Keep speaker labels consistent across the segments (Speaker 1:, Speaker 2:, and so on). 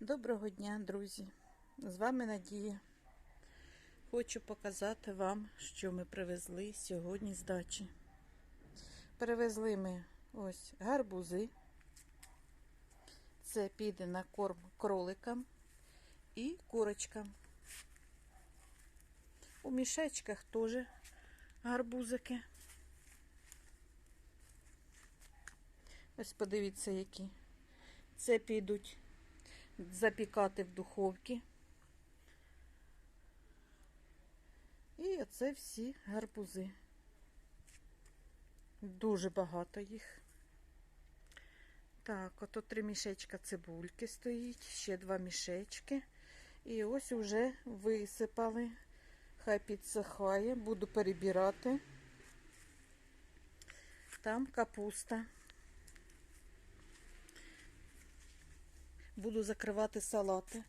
Speaker 1: Доброго дня, друзі! З вами Надія. Хочу показати вам, що ми привезли сьогодні з дачі. Привезли ми ось гарбузи. Це піде на корм кроликам і курочкам. У мішечках теж гарбузики. Ось подивіться, які. Це підуть запікати в духовці. І оце всі гарбузи. Дуже багато їх. Так, ото три мішечка цибульки стоїть, ще два мішечки. І ось уже висипали. Хай підсихає, буду перебирати. Там капуста. Буду закривати салати.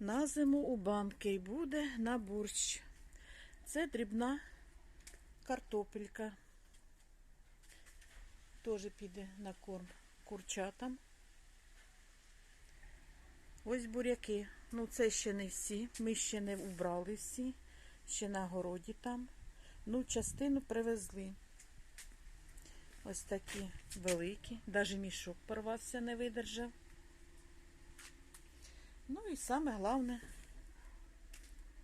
Speaker 1: На зиму у банки буде на борщ. Це дрібна картопелька. Теж піде на корм курчатам. Ось буряки. Ну, це ще не всі. Ми ще не убрали всі. Ще на городі там. Ну, частину привезли. Ось такі великі. Навіть мішок порвався, не видержав. Ну і саме головне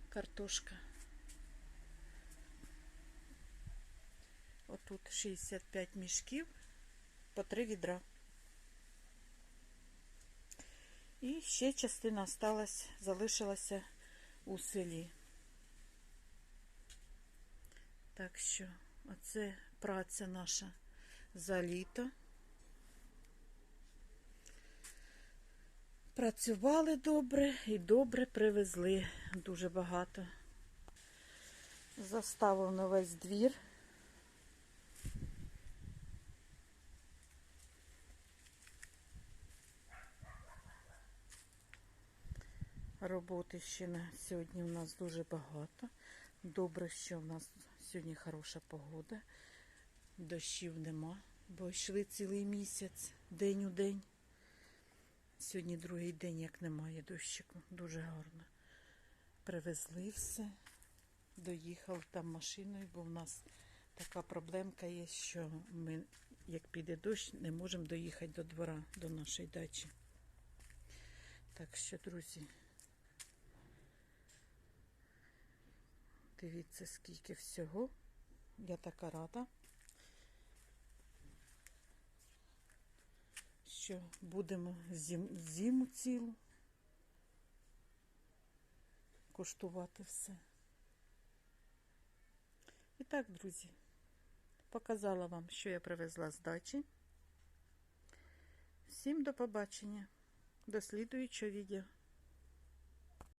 Speaker 1: картошка. Отут 65 мішків по 3 відра. І ще частина осталась, залишилася у селі. Так що, оце праця наша за літо. Працювали добре і добре привезли дуже багато. Заставив на весь двір. Роботи ще на сьогодні у нас дуже багато. Добре, що в нас сьогодні хороша погода. Дощів нема, бо йшли цілий місяць, день у день. Сьогодні другий день, як немає дощику. Дуже гарно. Привезли все, доїхали там машиною, бо в нас така проблемка є, що ми, як піде дощ, не можемо доїхати до двора, до нашої дачі. Так що, друзі, дивіться, скільки всього. Я така рада. Що будемо зим, зиму цілу коштувати все. І так, друзі, показала вам, що я привезла з дачі. Всім до побачення, до слідуючого відео.